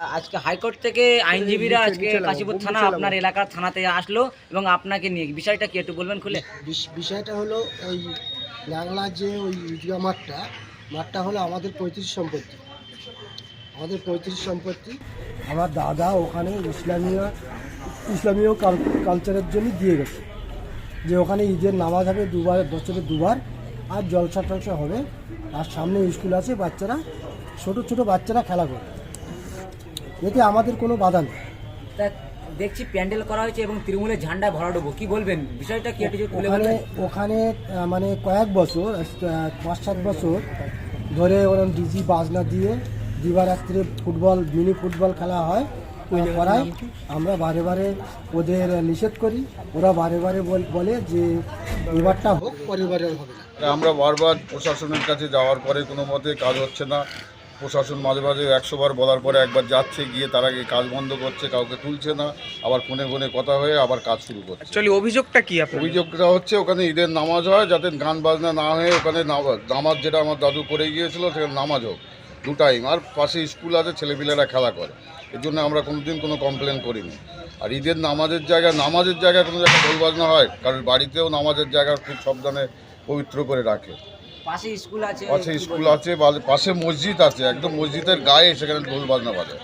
আজকে হাইকোর্ট থেকে আইনজীবীরা আজকে কাশীপুর থানা আপনার এলাকার থানাতে আসলো এবং আপনাকে নিয়ে বিষয়টা কি একটু বলবেন খুলে? বিষ- বিষয়টা হলো ওই ল্যাংলার যে ওই ইউরিয়া মাঠটা মাঠটা হলো আমাদের পঁয়ত্রিশ সম্পত্তি। আমাদের পঁয়ত্রিশ সম্পত্তি। আমার দাদা ওখানে ইসলামীয় ইসলামীয় কালচারের জন্য দিয়ে গেছে। যে ওখানে ঈদের নামাজ হবে দুবার বছরে দুবার আর জলসা টলসা হবে। আর সামনে স্কুল আছে বাচ্চারা ছোট ছোট বাচ্চারা খেলা করে এতে আমাদের কোনো বাধা নেই। তা দেখছি প্যান্ডেল করা হয়েছে এবং তৃণমূলের ঝান্ডা ভরাডুবো। কি বলবেন? বিষয়টা কি একটু যদি তুলে ওখানে বলবেন? ওখানে আহ, মানে কয়েক বছর আহ, পাঁচ সাত বছর ধরে ওরকম ডিজি বাজনা দিয়ে দিবারাত্রে ফুটবল মিনি ফুটবল খেলা হয়। করায় আমরা বারে বারে ওদের নিষেধ করি। ওরা বারে বারে বল- বলে যে এবারটা হোক পরিবারের হবে না। আমরা বারবার প্রশাসনের কাছে যাওয়ার পরে কোনো মতে কাজ হচ্ছে না। প্রশাসন মাঝে মাঝে একশো বার বলার পরে একবার যাচ্ছে গিয়ে তারা গিয়ে কাজ বন্ধ করছে কাউকে তুলছে না আবার ফোনে ফোনে কথা হয়ে আবার কাজ শুরু করছে। অ্যাকচুয়ালি অভিযোগটা কি আপনার অভিযোগটা হচ্ছে ওখানে ঈদের নামাজ হয় যাতে গান বাজনা না হয়ে ওখানে নামা- নামাজ যেটা আমার দাদু করে গিয়েছিল সেখানে নামাজ হোক দু টাইম। আর পাশে স্কুল আছে ছেলেপিলেরা খেলা করে। এর জন্য আমরা কোনোদিন কোনো কমপ্লেন করিনি। আর ঈদের নামাজের জায়গায় নামাজের জায়গায় কোনো জায়গায় ঢোল বাজনা হয় কারণ বাড়িতেও নামাজের জায়গা খুব সাবধানে পবিত্র করে রাখে। পাশে স্কুল আছে পাশে স্কুল আছে পাশে মসজিদ আছে একদম মসজিদের গায়ে সেখানে ঢোল বাজনা বাজে।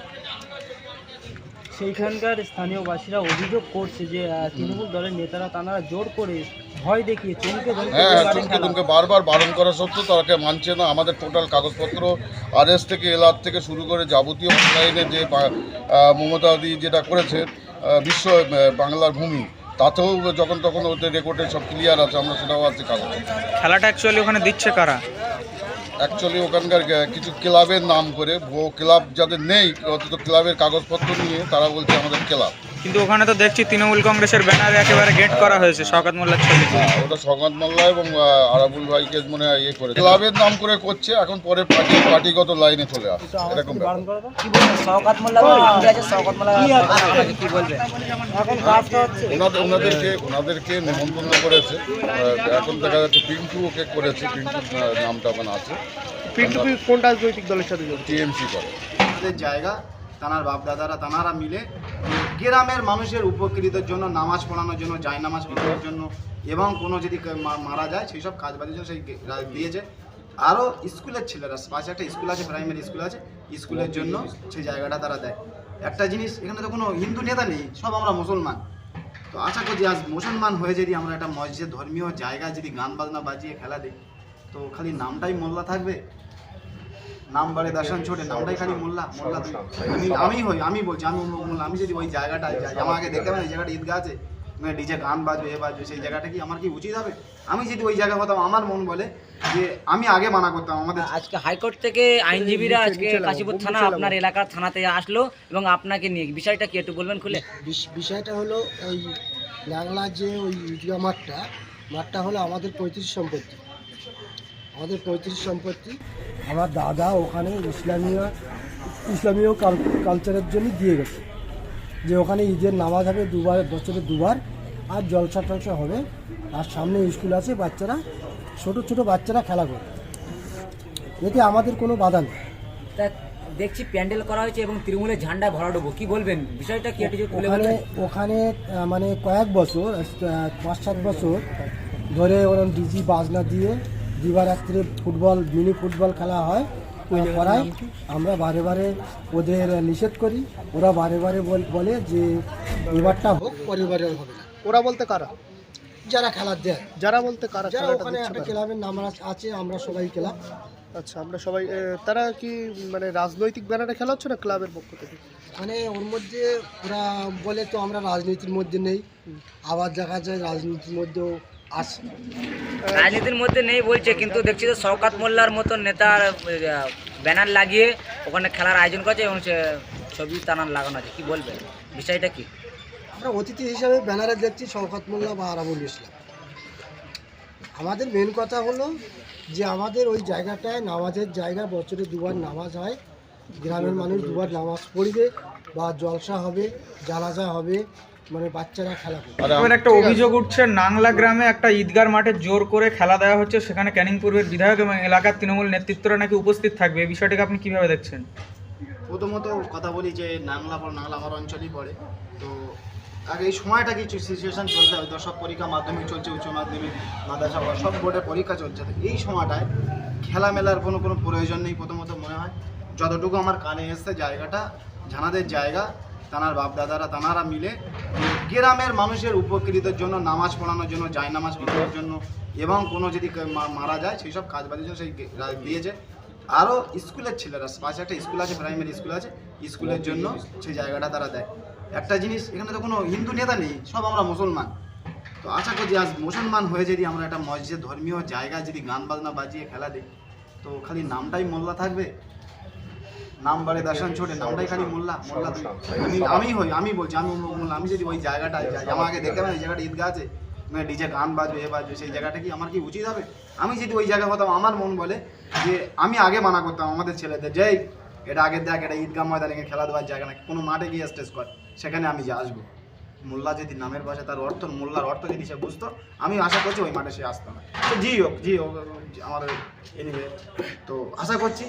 সেইখানকার স্থানীয় বাসীরা অভিযোগ করছে যে তৃণমূল দলের নেতারা তারা জোর করে ভয় দেখিয়ে চমকে হ্যাঁ হ্যাঁ চুমকে বারবার বারণ করা সত্ত্বেও তারাকে মানছে না। আমাদের টোটাল কাগজপত্র আরএস থেকে এলআর থেকে শুরু করে যাবতীয় অনলাইনে যে মমতাদি যেটা করেছে বিশ্ব বাংলার ভূমি তাতেও যখন তখন ওদের রেকর্ডে সব ক্লিয়ার আছে আমরা সেটাও আছে কাগজ। খেলাটা অ্যাকচুয়ালি ওখানে দিচ্ছে কারা? অ্যাকচুয়ালি ওখানকার কিছু ক্লাবের নাম করে ভুয়ো ক্লাব যাদের নেই অথচ ক্লাবের কাগজপত্র নিয়ে তারা বলছে আমাদের ক্লাব। কিন্তু ওখানে তো দেখছি তৃণমূল কংগ্রেসের ব্যানারে একেবারে গেট করা হয়েছে শওকত মোল্লার ছবি হ্যাঁ, ওটা সৌগত মোল্লা এবং আরাবুল ভাইকে মনে হয় ইয়ে করে। ক্লাবের নাম করে করছে এখন পরে পার্টি পার্টিগত লাইনে চলে আসছে। এরকম ব্যাপার। কি বলবেন শওকাত মোল্লা শওকাত মোল্লা কি বলবেন ওনাদের ওনাদেরকে ওনাদেরকে নিমন্ত্রণ করেছে। এখন দেখা যাচ্ছে পিন্টু ওকে করেছে পিন্টু নামটা মানে আছে। পিন্টু কোন রাজনৈতিক দলের সাথে জড়িত? টিএমসি করে। জায়গা তানার বাপ দাদারা তানারা মিলে গ্রামের মানুষের উপকৃতের জন্য, নামাজ পড়ানোর জন্য জায় নামাজ পড়ানোর জন্য এবং কোনো যদি মারা যায়, সেই সব কাজ জন্য সেই দিয়েছে। আরও স্কুলের ছেলেরা, পাশে একটা স্কুল আছে প্রাইমারি স্কুল আছে, স্কুলের জন্য সেই জায়গাটা তারা দেয়। একটা জিনিস, এখানে তো কোনো হিন্দু নেতা নেই, সব আমরা মুসলমান। তো আশা করছি আজ মুসলমান হয়ে যদি আমরা একটা মসজিদ ধর্মীয় জায়গায় যদি গান বাজনা বাজিয়ে খেলা দিই তো খালি নামটাই মোল্লা থাকবে? নাম বাড়ে দর্শন ছোটে নামটাই খালি মোল্লা মোল্লা আমি আমি হই আমি বলছি আমি মোল্লা আমি যদি ওই জায়গাটায় যাই আমাকে দেখতে পাবেন এই জায়গাটা ঈদগাহ আছে ডিজে গান বাজবে এ বাজবে সেই জায়গাটা কি আমার কি উচিত হবে? আমি যদি ওই জায়গা হতাম আমার মন বলে যে আমি আগে মানা করতাম আমাদের আজকে হাইকোর্ট থেকে আইনজীবীরা আজকে কাশীপুর থানা আপনার এলাকার থানাতে আসলো এবং আপনাকে নিয়ে বিষয়টা কি একটু বলবেন খুলে? বিষ- বিষয়টা হলো ওই ল্যাংলার যে ওই মাঠটা মাঠটা হলো আমাদের পঁয়ত্রিশ সম্পত্তি। আমাদের পঁয়ত্রিশ সম্পত্তি আমার দাদা ওখানে ইসলামীয় ইসলামীয় কালচারের জন্য দিয়ে গেছে। যে ওখানে ঈদের নামাজ হবে দুবার বছরে দুবার আর জলসা টলসা হবে। আর সামনে স্কুল আছে বাচ্চারা ছোট ছোট বাচ্চারা খেলা করে এতে আমাদের কোনো বাধা নেই। তা দেখছি প্যান্ডেল করা হয়েছে এবং তৃণমূলের ঝান্ডা ভরাডুবো। কি বলবেন? বিষয়টা কি ওখানে ওখানে মানে কয়েক বছর পাঁচ সাত বছর ধরে ওরকম ডিজি বাজনা দিয়ে দিবারাত্রে ফুটবল মিনি ফুটবল খেলা হয়। করায় আমরা বারে বারে ওদের নিষেধ করি। ওরা বারে বারে বল- যে এবারটা হোক পরিবারের হবে। না ওরা বলতে কারা? যারা খেলার দেয়। যারা বলতে কারা যারা ওখানে একটা ক্লাবের নাম আছে আমরা সবাই ক্লাব আচ্ছা আমরা সবাই তারা কি মানে রাজনৈতিক ব্যানারে খেলা হচ্ছে না ক্লাবের পক্ষ থেকে? মানে ওর মধ্যে ওরা বলে তো আমরা রাজনীতির মধ্যে নেই। আবার দেখা যায় রাজনীতির মধ্যেও রাজনীতির মধ্যে নেই বলছে, কিন্তু দেখছি যে শওকাত মোল্লার মতন নেতার ব্যানার লাগিয়ে ওখানে খেলার আয়োজন করেছে এবং সে ছবি টানার লাগানো আছে। কি বলবেন বিষয়টা কি? আমরা অতিথি হিসাবে ব্যানারে দেখছি শওকত মোল্লা বা আরাবুল ইসলাম। আমাদের মেন কথা হলো যে আমাদের ওই জায়গাটায় নামাজের জায়গা, বছরে দুবার নামাজ হয়। গ্রামের মানুষ দুবার নামাজ পড়বে বা জলসা হবে, জানাজা হবে। মানে বাচ্চারা খেলা এবার একটা অভিযোগ উঠছে নাংলা গ্রামে একটা ঈদগার মাঠে জোর করে খেলা দেওয়া হচ্ছে সেখানে ক্যানিং পূর্বের বিধায়ক এবং এলাকার তৃণমূল নেতৃত্বরা নাকি উপস্থিত থাকবে এই বিষয়টাকে আপনি কীভাবে দেখছেন? প্রথমত কথা বলি যে নাংলা নাংলা আমার অঞ্চলই পড়ে। তো আগে এই সময়টা কিছু সিচুয়েশন চলছে হয়তো সব পরীক্ষা মাধ্যমিক চলছে উচ্চ মাধ্যমিক মাদ্রাসা বা সব বোর্ডের পরীক্ষা চলছে। এই সময়টায় খেলামেলার কোনো কোনো প্রয়োজন নেই প্রথমত মনে হয়। যতটুকু আমার কানে এসছে জায়গাটা জানাদের জায়গা তানার বাপদাদারা, তানারা মিলে গ্রামের মানুষের উপকৃতের জন্য, নামাজ পড়ানোর জন্য জায় নামাজ পড়ানোর জন্য এবং কোনো যদি মারা যায়, সেই সব কাজ বাজের জন্য সেই দিয়েছে। আরও স্কুলের ছেলেরা, পাশে একটা স্কুল আছে প্রাইমারি স্কুল আছে, স্কুলের জন্য সেই জায়গাটা তারা দেয়। একটা জিনিস, এখানে তো কোনো হিন্দু নেতা নেই, সব আমরা মুসলমান। তো আশা করছি আজ মুসলমান হয়ে যদি আমরা একটা মসজিদ ধর্মীয় জায়গায় যদি গান বাজনা বাজিয়ে খেলা দিই তো খালি নামটাই মোল্লা থাকবে? নাম বাড়ে দর্শন ছোটে নামটাই খালি মোল্লা মোল্লা। আমি আমি হই আমি বলছি আমি মোল্লা আমি যদি ওই জায়গাটায় যাই আমাকে দেখতে পাবেন এই জায়গাটা ঈদগাহ আছে মানে ডিজে গান বাজবে এ বাজবে সেই জায়গাটা কি আমার কি উচিত হবে? আমি যদি ওই জায়গায় হতাম আমার মন বলে যে আমি আগে মানা করতাম আমাদের ছেলেদের যে এটা আগের দেখ এটা ঈদগাহ ময়দানে গিয়ে খেলা দেওয়ার জায়গা না কোনো মাঠে গিয়ে স্টেজ কর সেখানে আমি যে আসব। মোল্লা যদি নামের পাশে তার অর্থ মোল্লার অর্থ যদি সে বুঝতো আমি আশা করছি ওই মাঠে সে আসতো না। তো জি হোক জি হোক আমার এনিওয়ে তো আশা করছি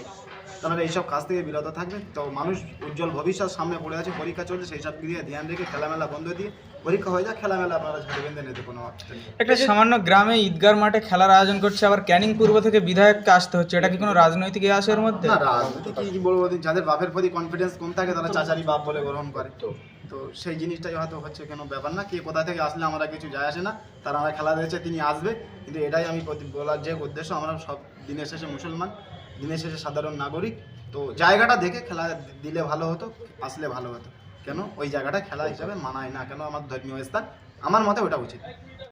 তারা এইসব কাজ থেকে বিরত থাকবে তো মানুষ উজ্জ্বল ভবিষ্যৎ সামনে পড়ে আছে পরীক্ষা চলছে সেই সব দিয়ে ধ্যান রেখে খেলামেলা বন্ধ দিয়ে পরীক্ষা হয়ে যাক খেলামেলা আপনারা ঝাড়ে বেঁধে নিতে কোনো। একটা সামান্য গ্রামে ঈদগার মাঠে খেলার আয়োজন করছে আবার ক্যানিং পূর্ব থেকে বিধায়ককে আসতে হচ্ছে এটা কি কোনো রাজনৈতিক এর মধ্যে? না রাজনীতি কি কি বলব যাদের বাপের প্রতি কনফিডেন্স কম থাকে তারা চাচারি বাপ বলে গ্রহণ করে। তো? তো সেই জিনিসটাই হয়তো হচ্ছে কোনো ব্যাপার না কে কোথা থেকে আসলে আমরা কিছু যায় আসে না তারা আমরা খেলা দিয়েছে তিনি আসবে কিন্তু এটাই আমি বলার যে উদ্দেশ্য আমরা সব দিনের শেষে মুসলমান। দিনের শেষে সাধারণ নাগরিক, তো জায়গাটা দেখে খেলা দিলে ভালো হতো, আসলে ভালো হতো। কেন? ওই জায়গাটা খেলা হিসাবে মানায় না। কেন? আমার ধর্মীয় স্থান, আমার মতে ওটা উচিত।